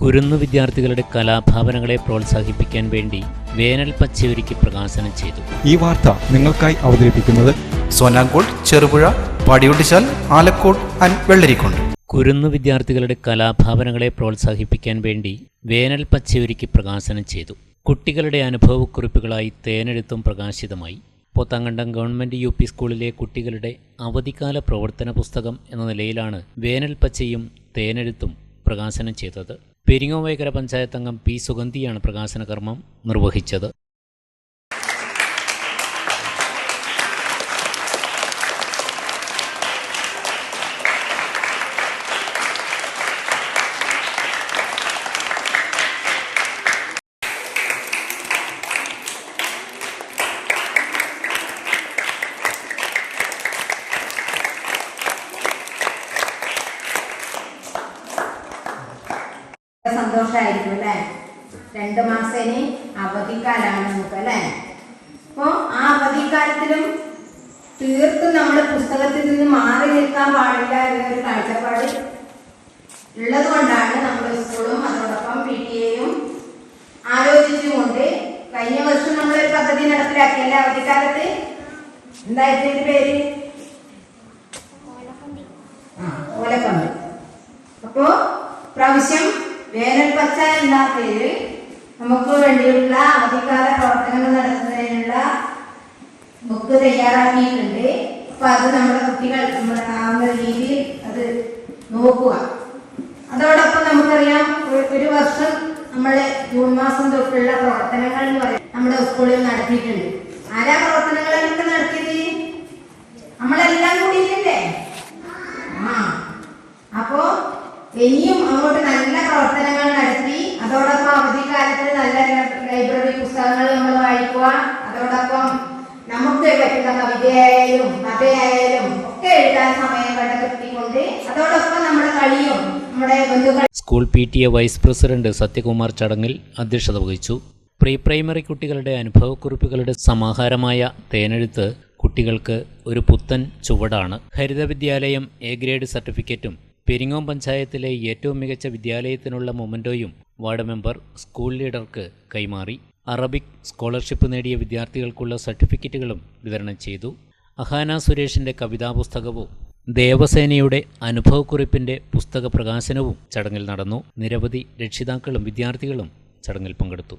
കുരുന്നു വിദ്യാർത്ഥികളുടെ കലാഭാവനകളെ പ്രോത്സാഹിപ്പിക്കാൻ വേണ്ടി വേനൽ പച്ചയൊരുക്കി പ്രകാശനം ചെയ്തു. ഈ വാർത്ത നിങ്ങൾക്കായി അവതരിപ്പിക്കുന്നത് സോനാങ്കോട് ചെറുപുഴ പാടിയൊട്ടിച്ചാൽ ആലക്കോട് ആൻഡ് വെള്ളരിക്കോട്. കുരുന്നു വിദ്യാർത്ഥികളുടെ കലാഭാവനകളെ പ്രോത്സാഹിപ്പിക്കാൻ വേണ്ടി വേനൽ പച്ചയൊരുക്കി പ്രകാശനം ചെയ്തു. കുട്ടികളുടെ അനുഭവക്കുറിപ്പുകളായി തേനെഴുത്തും പ്രകാശിതമായി. പോത്താങ്കണ്ടം ഗവൺമെന്റ് യു പി സ്കൂളിലെ കുട്ടികളുടെ അവധിക്കാല പ്രവർത്തന പുസ്തകം എന്ന നിലയിലാണ് വേനൽ പച്ചയും തേനെഴുത്തും പ്രകാശനം ചെയ്തത്. പെരിങ്ങോവേക്കര പഞ്ചായത്ത് അംഗം പി സുഗന്ധിയാണ് പ്രകാശന കർമ്മം നിർവഹിച്ചത്. സന്തോഷമായിരിക്കും അല്ലേ? രണ്ട് മാസേന് അവധിക്കാലാണ് നമുക്ക് അല്ലേ? അപ്പോ ആ അവധിക്കാലത്തിലും തീർത്തും നമ്മൾ പുസ്തകത്തിൽ നിന്ന് മാറി നിൽക്കാൻ പാടില്ല എന്നൊരു കാഴ്ചപ്പാട് ഉള്ളത് കൊണ്ടാണ് നമ്മുടെ സ്കൂളും അതോടൊപ്പം പി ടി എയും ആലോചിച്ചുകൊണ്ട് കഴിഞ്ഞ വർഷം നമ്മളൊരു പദ്ധതി നടപ്പിലാക്കിയല്ലേ അവധിക്കാലത്ത്. എന്തായിരുന്നു ഇതിന്റെ പേര്? ഓലക്കമ്പ് അപ്പോ പ്രാവശ്യം വേനൽ പച്ച എന്ന പേരിൽ നമുക്ക് വേണ്ടിയുള്ള അവധിക്കാല പ്രവർത്തനങ്ങൾ നടത്തുന്നതിനുള്ള ബുക്ക് തയ്യാറാക്കിയിട്ടുണ്ട്. അപ്പൊ അത് നമ്മുടെ കുട്ടികൾ നമ്മുടെ ആവുന്ന രീതിയിൽ അത് നോക്കുക. അതോടൊപ്പം നമുക്കറിയാം ഒരു- വർഷം നമ്മളെ ജൂൺ മാസം തൊട്ടുള്ള പ്രവർത്തനങ്ങൾ എന്ന് പറയുന്നത് നമ്മുടെ സ്കൂളിൽ നടത്തിയിട്ടുണ്ട്. ആരാ പ്രവർത്തനങ്ങളൊക്കെ നടത്തിയത്? നമ്മളെല്ലാം കൂടിയില്ലേ ആ അപ്പോ ഇനിയും അങ്ങോട്ട് നല്ല പ്രവർത്തനങ്ങൾ നടത്തി അതോടൊപ്പം അവധിക്കാലത്ത് നല്ല ലൈബ്രറി പുസ്തകങ്ങൾ നമ്മൾ വായിക്കുക അതോടൊപ്പം നമുക്ക് പറ്റുന്ന കവിതയായാലും കഥയായാലും ഒക്കെ എഴുതാൻ സമയം കണ്ടെത്തിക്കൊണ്ട് അതോടൊപ്പം നമ്മുടെ കളിയും നമ്മുടെ ബന്ധുക്കൾ school P T A vice president Sathyakumar ചടങ്ങിൽ അധ്യക്ഷത വഹിച്ചു. പ്രീ പ്രൈമറി കുട്ടികളുടെ അനുഭവക്കുറിപ്പുകളുടെ സമാഹാരമായ തേനെഴുത്ത് കുട്ടികൾക്ക് ഒരു പുത്തൻ ചുവടാണ്. ഹരിത വിദ്യാലയം എ ഗ്രേഡ് സർട്ടിഫിക്കറ്റും പെരിങ്ങോം പഞ്ചായത്തിലെ ഏറ്റവും മികച്ച വിദ്യാലയത്തിനുള്ള മൊമന്റോയും വാർഡ് മെമ്പർ സ്കൂൾ ലീഡർക്ക് കൈമാറി. അറബിക് സ്കോളർഷിപ്പ് നേടിയ വിദ്യാർത്ഥികൾക്കുള്ള സർട്ടിഫിക്കറ്റുകളും വിതരണം ചെയ്തു. അഹാന സുരേഷിന്റെ കവിതാ പുസ്തകവും ദേവസേനയുടെ അനുഭവക്കുറിപ്പിന്റെ പുസ്തക പ്രകാശനവും ചടങ്ങിൽ നടന്നു. നിരവധി രക്ഷിതാക്കളും വിദ്യാർത്ഥികളും ചടങ്ങിൽ പങ്കെടുത്തു.